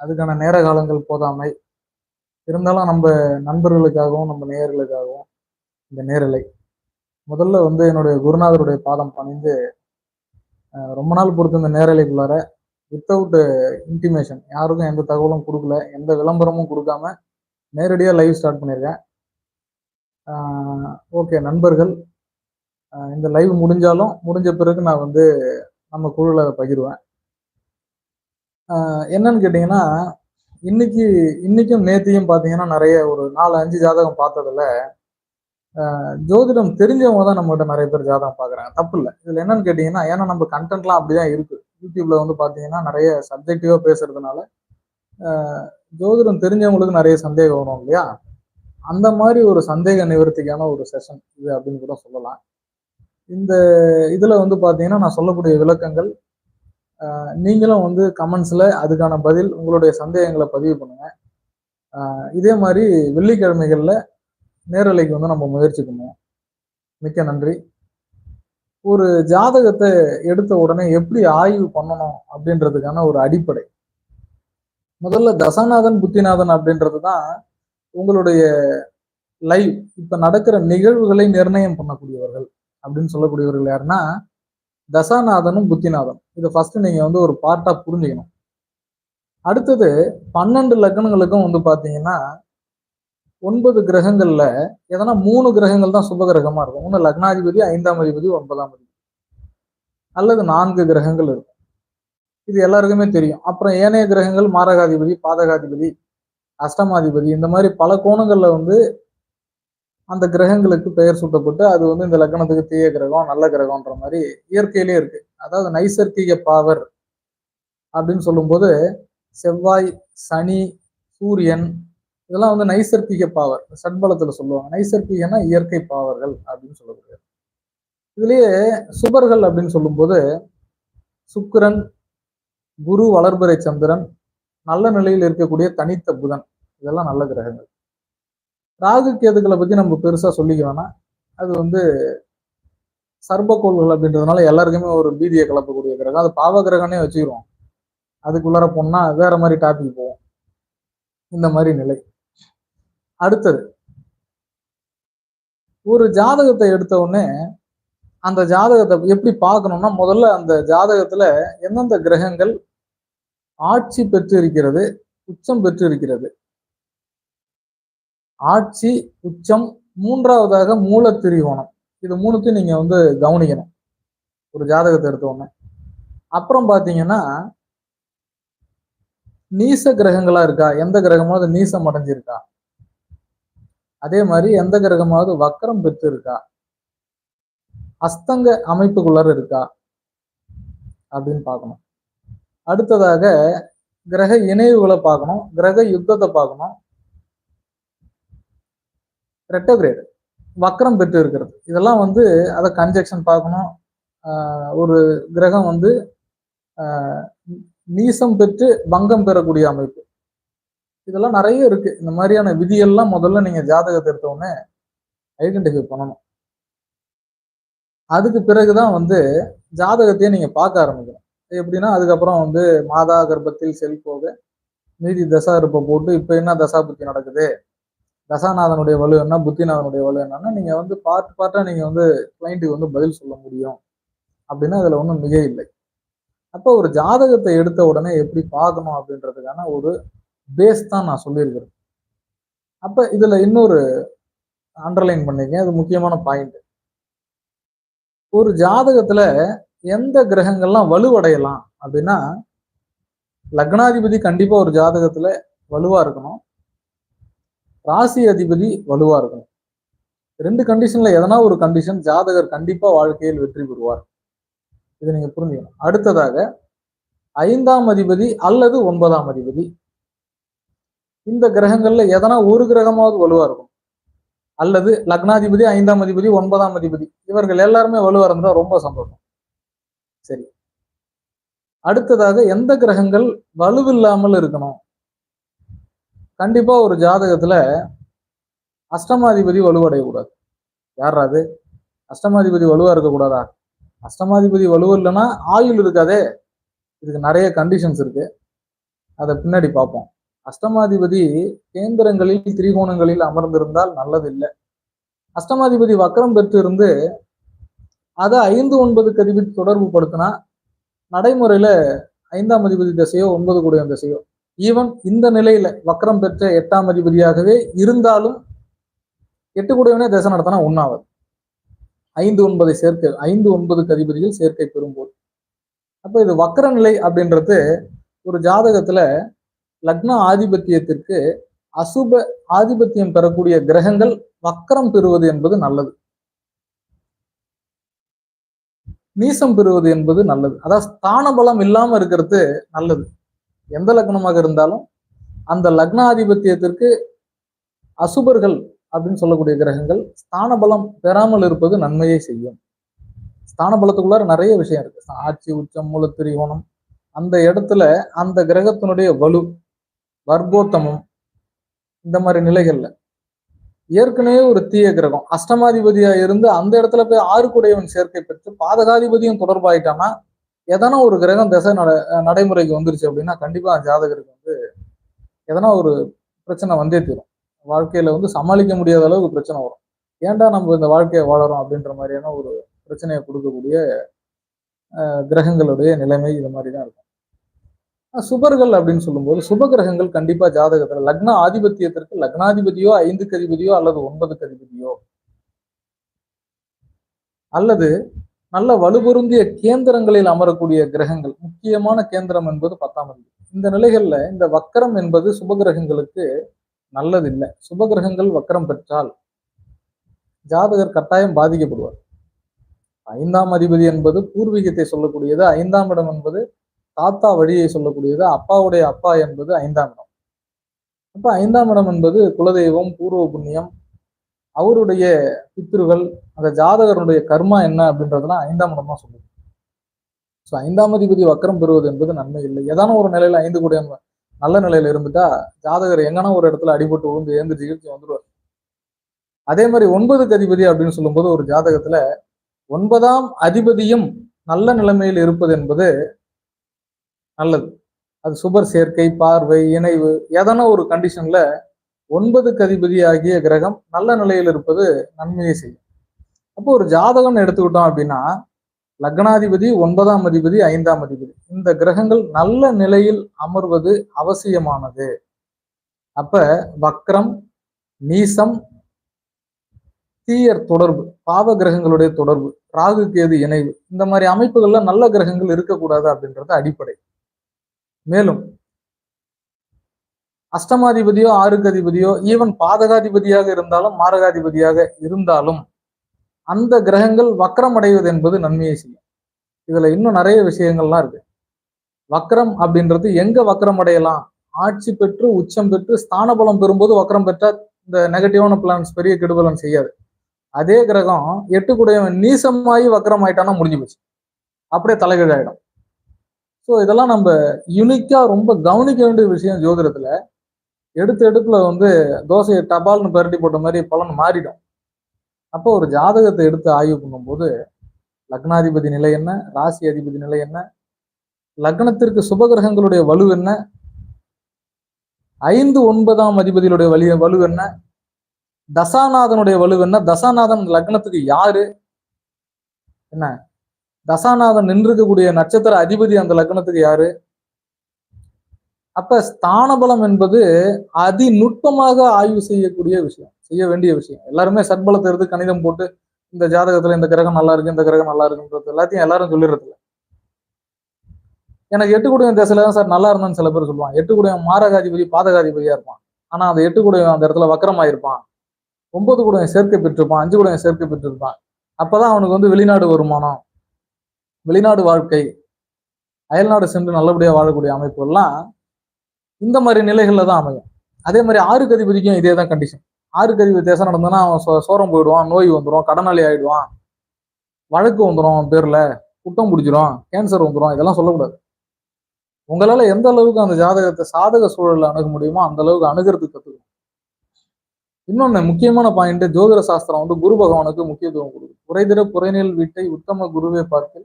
அதுக்கான நேர காலங்கள் போதாமை. இருந்தாலும் நம்ம நண்பர்களுக்காகவும் நம்ம நேயர்களுக்காகவும் இந்த நேரலை. முதல்ல வந்து என்னுடைய குருநாதருடைய பாதம் பணிந்து ரொம்ப நாள் பொறுத்து இந்த நேரலைக்குள்ளார வித்தவுட் இன்டிமேஷன் யாருக்கும் எந்த தகவலும் கொடுக்கல எந்த விளம்பரமும் கொடுக்காம நேரடியாக லைவ் ஸ்டார்ட் பண்ணியிருக்கேன். ஓகே நண்பர்கள் இந்த லைவ் முடிஞ்சாலும் முடிஞ்ச பிறகு நான் வந்து நம்ம குழுவில் பகிர்வேன். என்னன்னு கேட்டிங்கன்னா இன்னைக்கு இன்னைக்கும் நேத்தியும் பார்த்தீங்கன்னா நிறைய ஒரு நாலு அஞ்சு ஜாதகம் பார்த்ததுல ஜோதிடம் தெரிஞ்சவங்க தான் நம்மகிட்ட நிறைய பேர் ஜாதகம் பார்க்குறாங்க தப்பு இல்லை. இதில் என்னன்னு கேட்டிங்கன்னா ஏன்னா நம்ம கண்டென்ட்லாம் அப்படிதான் இருக்கு. யூடியூப்ல வந்து பார்த்தீங்கன்னா நிறைய சப்ஜெக்டிவாக பேசுறதுனால ஜோதிடம் தெரிஞ்சவங்களுக்கு நிறைய சந்தேகம் வரும் இல்லையா? அந்த மாதிரி ஒரு சந்தேக நிவர்த்திக்கான ஒரு செஷன் இது அப்படின்னு கூட சொல்லலாம். இந்த இதில் வந்து பார்த்தீங்கன்னா நான் சொல்லக்கூடிய விளக்கங்கள் நீங்களும் வந்து கமெண்ட்ஸில் அதுக்கான பதில் உங்களுடைய சந்தேகங்களை பதிவு பண்ணுங்க. இதே மாதிரி வெள்ளிக்கிழமைகளில் நேரலைக்கு வந்து நம்ம முயற்சி பண்ணுவோம். மிக்க நன்றி. ஒரு ஜாதகத்தை எடுத்த உடனே எப்படி ஆய்வு பண்ணணும் அப்படின்றதுக்கான ஒரு அடிப்படை. முதல்ல தசாநாதன் புத்திநாதன் அப்படின்றது தான் உங்களுடைய லைவ் இப்போ நடக்கிற நிகழ்வுகளை நிர்ணயம் பண்ணக்கூடியவர்கள் அப்படின்னு சொல்லக்கூடியவர்கள் யாருன்னா தசாநாதனும் புத்திநாதன் இதை ஃபர்ஸ்ட் நீங்க வந்து ஒரு பார்ட்டா புரிஞ்சுக்கணும். அடுத்தது பன்னெண்டு லக்னங்களுக்கும் வந்து பாத்தீங்கன்னா ஒன்பது கிரகங்கள்ல எதனா மூணு கிரகங்கள் தான் சுப கிரகமா இருக்கும். ஒன்று லக்னாதிபதி ஐந்தாம் அதிபதி ஒன்பதாம் அதிபதி. அல்லது நான்கு கிரகங்கள் இருக்கும். இது எல்லாருக்குமே தெரியும். அப்புறம் ஏனைய கிரகங்கள் மாரகாதிபதி பாதகாதிபதி அஷ்டமாதிபதி இந்த மாதிரி பல கோணங்கள்ல வந்து அந்த கிரகங்களுக்கு பெயர் சூட்டப்பட்டு அது வந்து இந்த லக்னத்துக்கு தீய கிரகம் நல்ல கிரகம்ன்ற மாதிரி இயற்கையிலே இருக்கு. அதாவது நைசர்கிக பாவர் அப்படின்னு சொல்லும்போது செவ்வாய் சனி சூரியன் இதெல்லாம் வந்து நைசர்கிக பாவர் சட்பலத்துல சொல்லுவாங்க. நைசர்கிகனா இயற்கை பாவர்கள் அப்படின்னு சொல்லக்கூடிய இதுலயே சுபர்கள் அப்படின்னு சொல்லும்போது சுக்கிரன் குரு வளர்பிறை சந்திரன் நல்ல நிலையில் இருக்கக்கூடிய தனித்த புதன் இதெல்லாம் நல்ல கிரகங்கள். ராகு கேதுகளை பத்தி நம்ம பெருசா சொல்லிக்க வேணாம். அது வந்து சர்பக்கோள்கள் அப்படின்றதுனால எல்லாருக்குமே ஒரு பீதியை கலப்பக்கூடிய கிரகம். அது பாவ கிரகனே வச்சுக்கிறோம். அதுக்குள்ளார போனா வேற மாதிரி டாபிக் போவோம் இந்த மாதிரி நிலை. அடுத்தது ஒரு ஜாதகத்தை எடுத்த உடனே அந்த ஜாதகத்தை எப்படி பார்க்கணும்னா முதல்ல அந்த ஜாதகத்துல எந்தெந்த கிரகங்கள் ஆட்சி பெற்று இருக்கிறது உச்சம் பெற்று இருக்கிறது ஆட்சி உச்சம் மூன்றாவதாக மூல திரிகோணம் இது மூணுத்தையும் நீங்க வந்து கவனிக்கணும். ஒரு ஜாதகத்தை எடுத்த உடனே. அப்புறம் பாத்தீங்கன்னா நீச கிரகங்களா இருக்கா? எந்த கிரகமாவது நீசம் அடைஞ்சிருக்கா? அதே மாதிரி எந்த கிரகமாவது வக்கரம் பெற்று இருக்கா அஸ்தங்க அமைப்புக்குள்ளார இருக்கா? அப்படின்னு பார்க்கணும் அடுத்ததாக கிரக இணைவுகளை பார்க்கணும் கிரக யுத்தத்தை பார்க்கணும் ரெட்டோகிரேடு வக்கரம் பெற்று இருக்கிறது இதெல்லாம் வந்து அதை கன்ஜெக்ஷன் பார்க்கணும். ஆஹ் ஒரு கிரகம் வந்து ஆஹ் நீசம் பெற்று பங்கம் பெறக்கூடிய அமைப்பு. இதெல்லாம் நிறைய இருக்கு. இந்த மாதிரியான விதியெல்லாம் முதல்ல நீங்க ஜாதகத்தை எடுத்தவுடனே ஐடென்டிஃபை பண்ணணும். அதுக்கு பிறகுதான் வந்து ஜாதகத்தையே நீங்க பார்க்க ஆரம்பிக்கணும். எப்படின்னா அதுக்கப்புறம் வந்து மாதா கர்ப்பத்தில் செல் போக மீதி தசா இருப்ப போட்டு இப்ப என்ன தசா புத்தி நடக்குது? தசாநாதனுடைய வலு என்ன புத்திநாதனுடைய வலு என்னன்னா நீங்க வந்து பார்ட் பார்ட்டா நீங்க வந்து கிளைண்ட்டுக்கு வந்து பதில் சொல்ல முடியும். அப்படின்னா அதுல ஒன்றும் மிக இல்லை. அப்போ ஒரு ஜாதகத்தை எடுத்த உடனே எப்படி பார்க்கணும் அப்படின்றதுக்கான ஒரு பேஸ் தான் நான் சொல்லியிருக்கிறேன். அப்ப இதுல இன்னொரு அண்டர்லைன் பண்ணிக்க அது முக்கியமான பாயிண்ட் ஒரு ஜாதகத்துல எந்த கிரகங்கள்லாம் வலுவடையலாம் அப்படின்னா லக்னாதிபதி கண்டிப்பா ஒரு ஜாதகத்துல வலுவா இருக்கணும். ராசி அதிபதி வலுவா இருக்கணும் ரெண்டு கண்டிஷன்ல எதனா ஒரு கண்டிஷன் ஜாதகர் கண்டிப்பா வாழ்க்கையில் வெற்றி பெறுவார். இதை நீங்க புரிஞ்சுக்கணும். அடுத்ததாக ஐந்தாம் அதிபதி அல்லது ஒன்பதாம் அதிபதி. இந்த கிரகங்கள்ல எதனா ஒரு கிரகமாவது வலுவா இருக்கும். அல்லது லக்னாதிபதி ஐந்தாம் அதிபதி ஒன்பதாம் அதிபதி. இவர்கள் எல்லாருமே வலுவா இருந்தா ரொம்ப சந்தோஷம். சரி. அடுத்ததாக எந்த கிரகங்கள் வலுவில்லாமல் இருக்கணும்? கண்டிப்பா ஒரு ஜாதகத்துல அஷ்டமாதிபதி வலுவடையக்கூடாது. யாரா அது? அஷ்டமாதிபதி வலுவா இருக்கக்கூடாதா? அஷ்டமாதிபதி வலுவு இல்லைன்னா ஆயுள் இருக்காதே. இதுக்கு நிறைய கண்டிஷன்ஸ் இருக்கு. அதை பின்னாடி பார்ப்போம். அஷ்டமாதிபதி கேந்திரங்களில் திரிகோணங்களில் அமர்ந்திருந்தால் நல்லதில்லை. அஷ்டமாதிபதி வக்கரம் பெற்று இருந்து அதை ஐந்து ஒன்பது கதிபதி தொடர்பு படுத்தினா நடைமுறையில ஐந்தாம் அதிபதி திசையோ ஒன்பது கூடிய திசையோ ஈவன் இந்த நிலையில வக்கரம் பெற்ற எட்டாம் அதிபதியாகவே இருந்தாலும் எட்டு கூடியவனே திசை நடத்தினா ஒன்னாவது ஐந்து ஒன்பதை சேர்க்கை ஐந்து ஒன்பது கதிபதிகள் சேர்க்கை பெறும்போது. அப்போ இது வக்கர நிலை அப்படின்றது ஒரு ஜாதகத்துல லக்ன ஆதிபத்தியத்திற்கு அசுப ஆதிபத்தியம் பெறக்கூடிய கிரகங்கள் வக்கரம் பெறுவது என்பது நல்லது. நீசம் பெறுவது என்பது நல்லது. அதாவது ஸ்தான பலம் இல்லாம இருக்கிறது நல்லது. எந்த லக்னமாக இருந்தாலும் அந்த லக்னாதிபத்தியத்திற்கு அசுபர்கள் அப்படின்னு சொல்லக்கூடிய கிரகங்கள் ஸ்தான பலம் பெறாமல் இருப்பது நன்மையை செய்யும். ஸ்தான பலத்துக்குள்ளார நிறைய விஷயம் இருக்கு. ஆட்சி உச்சம் மூலத்திரிகோணம் அந்த இடத்துல அந்த கிரகத்தினுடைய வலு வர்க்கோத்தமம் இந்த மாதிரி நிலைகள்ல ஏற்கனவே ஒரு தீய கிரகம் அஷ்டமாதிபதியா இருந்து அந்த இடத்துல போய் ஆறுக்குடையவன் சேர்க்கை பெற்று பாதகாதிபதியும் தொடர்பாயிட்டான்னா எதனா ஒரு கிரகம் திசை நட நடைமுறைக்கு வந்துருச்சு அப்படின்னா கண்டிப்பா ஜாதகருக்கு வந்து எதனா ஒரு பிரச்சனை வந்தே தீரும். வாழ்க்கையில வந்து சமாளிக்க முடியாத அளவுக்கு பிரச்சனை வரும். ஏன்டா நம்ம இந்த வாழ்க்கையை வாழறோம் அப்படின்ற மாதிரியான ஒரு பிரச்சனையை கொடுக்கக்கூடிய கிரகங்களுடைய நிலைமை இது மாதிரி தான் இருக்கும். சுபர்கள் அப்படின்னு சொல்லும்போது சுப கிரகங்கள் கண்டிப்பா ஜாதகத்துல லக்ன ஆதிபத்தியத்திற்கு லக்னாதிபதியோ ஐந்துக்கு அதிபதியோ அல்லது ஒன்பதுக்கு அதிபதியோ அல்லது நல்ல வலுபொருந்திய கேந்திரங்களில் அமரக்கூடிய கிரகங்கள் முக்கியமான கேந்திரம் என்பது பத்தாம் அதிபதி இந்த நிலைகள்ல இந்த வக்கரம் என்பது சுபகிரகங்களுக்கு நல்லதில்லை. சுபகிரகங்கள் வக்கரம் பெற்றால் ஜாதகர் கட்டாயம் பாதிக்கப்படுவார். ஐந்தாம் அதிபதி என்பது பூர்வீகத்தை சொல்லக்கூடியது ஐந்தாம் இடம் என்பது தாத்தா வழியை சொல்லக்கூடியது அப்பாவுடைய அப்பா என்பது ஐந்தாம் இடம். அப்ப ஐந்தாம் இடம் என்பது குலதெய்வம் பூர்வ புண்ணியம் அவருடைய பித்திருகள் அந்த ஜாதகருடைய கர்மா என்ன அப்படின்றதுலாம் ஐந்தாம் இடமா தான் சொல்லுது. ஸோ ஐந்தாம் அதிபதி வக்கரம் பெறுவது என்பது நன்மை இல்லை. ஏதான ஒரு நிலையில ஐந்து கூடிய நல்ல நிலையில இருந்துட்டா ஜாதகர் எங்கன்னா ஒரு இடத்துல அடிபட்டு விழுந்து ஏந்து ஜிகிழ்ச்சி வந்துடுவார் அதே மாதிரி ஒன்பதுக்கு அதிபதி அப்படின்னு சொல்லும்போது ஒரு ஜாதகத்துல ஒன்பதாம் அதிபதியும் நல்ல நிலைமையில் இருப்பது என்பது நல்லது. அது சுபர் சேர்க்கை பார்வை இணைவு எதனா ஒரு கண்டிஷன்ல ஒன்பது கதிபதி ஆகிய கிரகம் நல்ல நிலையில் இருப்பது நன்மையை செய்யும். அப்போ ஒரு ஜாதகம்னு எடுத்துக்கிட்டோம் அப்படின்னா லக்னாதிபதி ஒன்பதாம் அதிபதி ஐந்தாம் அதிபதி. இந்த கிரகங்கள் நல்ல நிலையில் அமர்வது அவசியமானது. அப்ப வக்ரம் நீசம் தீயர் தொடர்பு பாவ கிரகங்களுடைய தொடர்பு ராகு கேது இணைவு இந்த மாதிரி அமைப்புகள்ல நல்ல கிரகங்கள் இருக்கக்கூடாது அப்படின்றது அடிப்படை. மேலும் அஷ்டமாதிபதியோ ஆறுக்கு அதிபதியோ ஈவன் பாதகாதிபதியாக இருந்தாலும் மாரகாதிபதியாக இருந்தாலும் அந்த கிரகங்கள் வக்கரம் அடைவது என்பது நன்மையை செய்யும். இதுல இன்னும் நிறைய விஷயங்கள்லாம் இருக்கு. வக்கரம் அப்படின்றது எங்க வக்கரம் அடையலாம் ஆட்சி பெற்று உச்சம் பெற்று ஸ்தான பலம் பெறும்போது வக்கரம் பெற்றா இந்த நெகட்டிவான பிளான்ஸ் பெரிய கெடுபலன் செய்யாது. அதே கிரகம் எட்டு கூடையவன் நீசமாயி வக்கரம் ஆயிட்டானா முடிஞ்சு போச்சு. அப்படியே தலைகீழாயிடும். ஸோ இதெல்லாம் நம்ம யுனிக்கா ரொம்ப கவனிக்க வேண்டிய விஷயம் ஜோதிடத்தில் எடுத்த எடுப்புல வந்து தோசையை டபால்னு பரட்டி போட்ட மாதிரி பலன் மாறிடும். அப்போ ஒரு ஜாதகத்தை எடுத்து ஆய்வு பண்ணும்போது லக்னாதிபதி நிலை என்ன? ராசி அதிபதி நிலை என்ன? லக்னத்திற்கு சுபகிரகங்களுடைய வலு என்ன? ஐந்து ஒன்பதாம் அதிபதியுடைய வலி வலு என்ன? தசாநாதனுடைய வலு என்ன? தசாநாதன் லக்னத்துக்கு யாரு? என்ன? தசாநாதன் நின்றுக்கக்கூடிய நட்சத்திர அதிபதி அந்த லக்னத்துக்கு யாரு? அப்ப ஸ்தானபலம் என்பது அதி நுட்பமாக ஆய்வு செய்யக்கூடிய விஷயம் செய்ய வேண்டிய விஷயம். எல்லாருமே சட்பலத்தை எடுத்து கணிதம் போட்டு இந்த ஜாதகத்துல இந்த கிரகம் நல்லா இருக்கு இந்த கிரகம் நல்லா இருக்குன்றது எல்லாத்தையும் எல்லாரும் சொல்லிடுறது எனக்கு எட்டு திசையில தான் சார் நல்லா இருந்தான்னு சில பேர் சொல்லுவான் எட்டு குடியம் மாரகாதிபதி பாதகாதிபதியா இருப்பான். ஆனா அந்த எட்டு குடையம் அந்த இடத்துல வக்கரமாயிருப்பான். ஒன்பது குடியம் சேர்க்கை பெற்றிருப்பான் அஞ்சு குடியம் சேர்க்கை பெற்றிருப்பான். அப்பதான் அவனுக்கு வந்து வெளிநாடு வருமானம் வெளிநாடு வாழ்க்கை அயல்நாடு சென்று நல்லபடியா வாழக்கூடிய அமைப்பு எல்லாம் இந்த மாதிரி நிலைகளில் தான் அமையும். அதே மாதிரி ஆறு கதிபதிக்கும் இதே தான் கண்டிஷன் ஆறு அதிபதி தேசம் நடந்ததுன்னா அவன் சோ சோரம் போயிடுவான் நோய் வந்துடும் கடனாளி ஆயிடுவான். வழக்கு வந்துடும் அவன் பேர்ல குட்டம் பிடிச்சிரும் கேன்சர் வந்துடும் இதெல்லாம் சொல்லக்கூடாது. உங்களால எந்த அளவுக்கு அந்த ஜாதகத்தை சாதக சூழலில் அணுக முடியுமோ அந்த அளவுக்கு அணுகிறதுக்கு கற்றுக்கணும் இன்னொன்னு முக்கியமான பாயிண்ட் ஜோதிட சாஸ்திரம் வந்து குரு பகவானுக்கு முக்கியத்துவம் கொடுக்குது குறைதிர புறைநில் வீட்டை உத்தம குருவே பார்த்து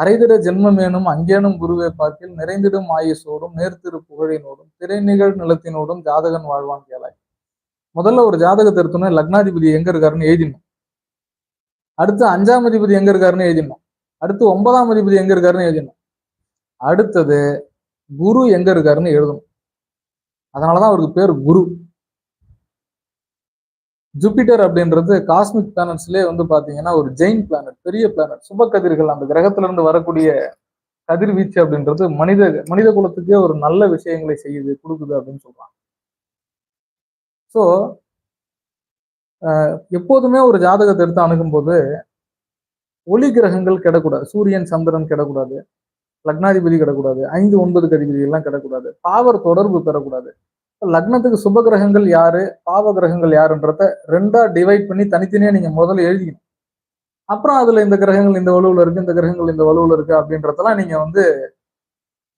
அரைதிர ஜென்மமேனும் அங்கேனும் குருவை பார்க்கில் நிறைந்திடும் ஆயுசோடும் நேர்த்திரு புகழினோடும் திரைநிகழ் நிலத்தினோடும் ஜாதகன் வாழ்வான் கேளாய். முதல்ல ஒரு ஜாதகத்தை எடுத்தோன்னே லக்னாதிபதி எங்க இருக்காருன்னு எழுதினோம் அடுத்து அஞ்சாம் அதிபதி எங்க இருக்காருன்னு எழுதினோம் அடுத்து ஒன்பதாம் அதிபதி எங்க இருக்காருன்னு எழுதினோம் அடுத்தது குரு எங்க இருக்காருன்னு எழுதணும். அதனாலதான் அவருக்கு பேர் குரு. ஜூபிட்டர் அப்படின்றது காஸ்மிக் பிளானட்ஸ்லயே வந்து பாத்தீங்கன்னா ஒரு ஜெயின் பிளானட் பெரிய பிளானட் சுப கதிர்கள் அந்த கிரகத்துல இருந்து வரக்கூடிய கதிர்வீச்சு அப்படின்றது மனித மனித குலத்துக்கே ஒரு நல்ல விஷயங்களை செய்யுது கொடுக்குது அப்படின்னு சொல்றாங்க. ஸோ எப்போதுமே ஒரு ஜாதகத்தை எடுத்து அணுகும்போது ஒளி கிரகங்கள் கிடக்கூடாது. சூரியன் சந்திரன் கிடக்கூடாது. லக்னாதிபதி கிடக்கூடாது. ஐந்து ஒன்பது கதிபதி எல்லாம் கிடக்கூடாது. பாவர் தொடர்பு பெறக்கூடாது. லக்னத்துக்கு சுப கிரகங்கள் யாரு? பாவ கிரகங்கள் யாருன்றத ரெண்டா டிவைட் பண்ணி தனித்தனியா நீங்க முதல்ல எழுதிக்கணும். அப்புறம் அதுல இந்த கிரகங்கள் இந்த வலுவில் இருக்கு இந்த கிரகங்கள் இந்த வலுவில் இருக்கு அப்படின்றதெல்லாம் நீங்க வந்து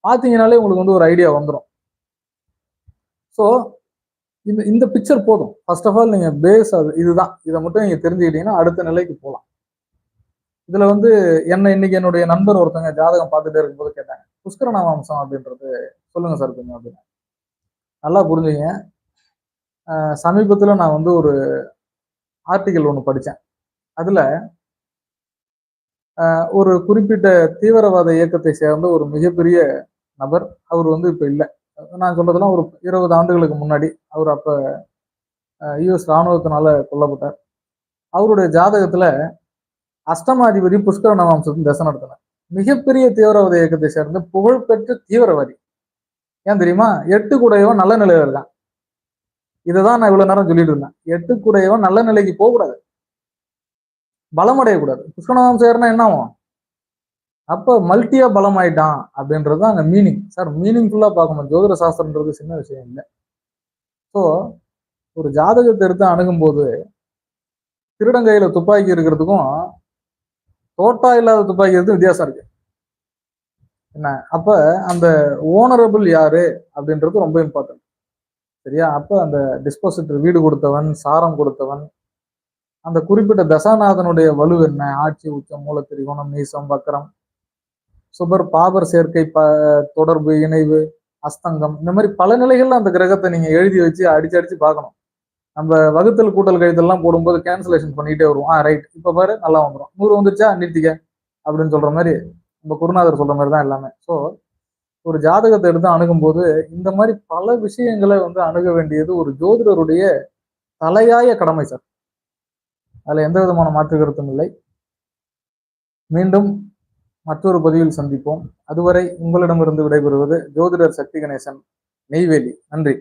பார்த்தீங்கனாலே உங்களுக்கு வந்து ஒரு ஐடியா வந்துடும் ஸோ இந்த இந்த பிக்சர் போதும். ஃபர்ஸ்ட் ஆஃப் ஆல் நீங்க பேஸ் அது இதுதான். இதை மட்டும் நீங்க தெரிஞ்சுக்கிட்டீங்கன்னா அடுத்த நிலைக்கு போகலாம். இதுல வந்து என்ன இன்னைக்கு என்னுடைய நண்பர் ஒருத்தங்க ஜாதகம் பார்த்துட்டே இருக்கும்போது கேட்டாங்க புஷ்கரண அப்படின்றது சொல்லுங்க சார் கொஞ்சம் அப்படின்னா. நல்லா புரிஞ்சுங்க. சமீபத்தில் நான் வந்து ஒரு ஆர்டிக்கல் ஒன்று படித்தேன் அதில் ஒரு குறிப்பிட்ட தீவிரவாத இயக்கத்தை சேர்ந்த ஒரு மிகப்பெரிய நபர் அவர் வந்து இப்போ இல்லை. நான் சொல்றதெல்லாம் ஒரு இருபது ஆண்டுகளுக்கு முன்னாடி அவர் அப்போ யுஎஸ் இராணுவத்தினால கொல்லப்பட்டார். அவருடைய ஜாதகத்தில் அஷ்டமாதிபதி புஷ்கர நவாம்சத்தின் தசை நடத்தினார். மிகப்பெரிய தீவிரவாத இயக்கத்தை சேர்ந்த புகழ்பெற்ற தீவிரவாதி. ஏன் தெரியுமா? எட்டு கூடையவன் நல்ல நிலையில இருக்கான். இதுதான் நான் இவ்வளவு நேரம் சொல்லிட்டு இருந்தேன். எட்டு கூடையவன் நல்ல நிலைக்கு போகக்கூடாது. பலம் அடையக்கூடாது புஷ்கணவம் சேர்னா என்ன ஆகும்? அப்ப மல்டியா பலம் ஆயிட்டான் அப்படின்றது அங்க மீனிங் சார் மீனிங்ஃபுல்லா பார்க்கணும். ஜோதிட சாஸ்திரன்றது சின்ன விஷயம் இல்லை. ஸோ ஒரு ஜாதகத்தை எடுத்து அணுகும்போது திருடங்கையில துப்பாக்கி இருக்கிறதுக்கும் தோட்டா இல்லாத துப்பாக்கி இருக்கு வித்தியாசம் இருக்கு. என்ன? அப்ப அந்த ஓனரபிள் யாரு அப்படின்றது ரொம்ப இம்பார்ட்டன்ட் சரியா? அப்ப அந்த டிஸ்போசிட்டர் வீடு கொடுத்தவன் சாரம் கொடுத்தவன் அந்த குறிப்பிட்ட தசாநாதனுடைய வலு என்ன? ஆட்சி உச்சம் மூலத்திரிகோணம் நீசம் வக்கரம் சுபர் பாபர் சேர்க்கை ப தொடர்பு இணைவு அஸ்தங்கம் இந்த மாதிரி பல நிலைகள்ல அந்த கிரகத்தை நீங்க எழுதி வச்சு அடிச்சு அடிச்சு பார்க்கணும். நம்ம வகுத்தல் கூட்டல் கழித்தல்லாம் போடும்போது கேன்சலேஷன் பண்ணிட்டே வருவோம். ஆ ரைட் இப்ப பாரு நல்லா வந்துடும் நூறு வந்துருச்சா? நிறுத்திக்க. அப்படின்னு சொல்ற மாதிரி நம்ம குருநாதர் சொல்ற மாதிரி தான் எல்லாமே. ஸோ ஒரு ஜாதகத்தை எடுத்து அணுகும்போது இந்த மாதிரி பல விஷயங்களை வந்து அணுக வேண்டியது ஒரு ஜோதிடருடைய தலையாய கடமை சார். அதுல எந்த விதமான மாற்று கருத்தும் இல்லை. மீண்டும் மற்றொரு பதிவில் சந்திப்போம். அதுவரை உங்களிடமிருந்து விடைபெறுவது ஜோதிடர் சக்தி கணேசன் நெய்வேலி. நன்றி.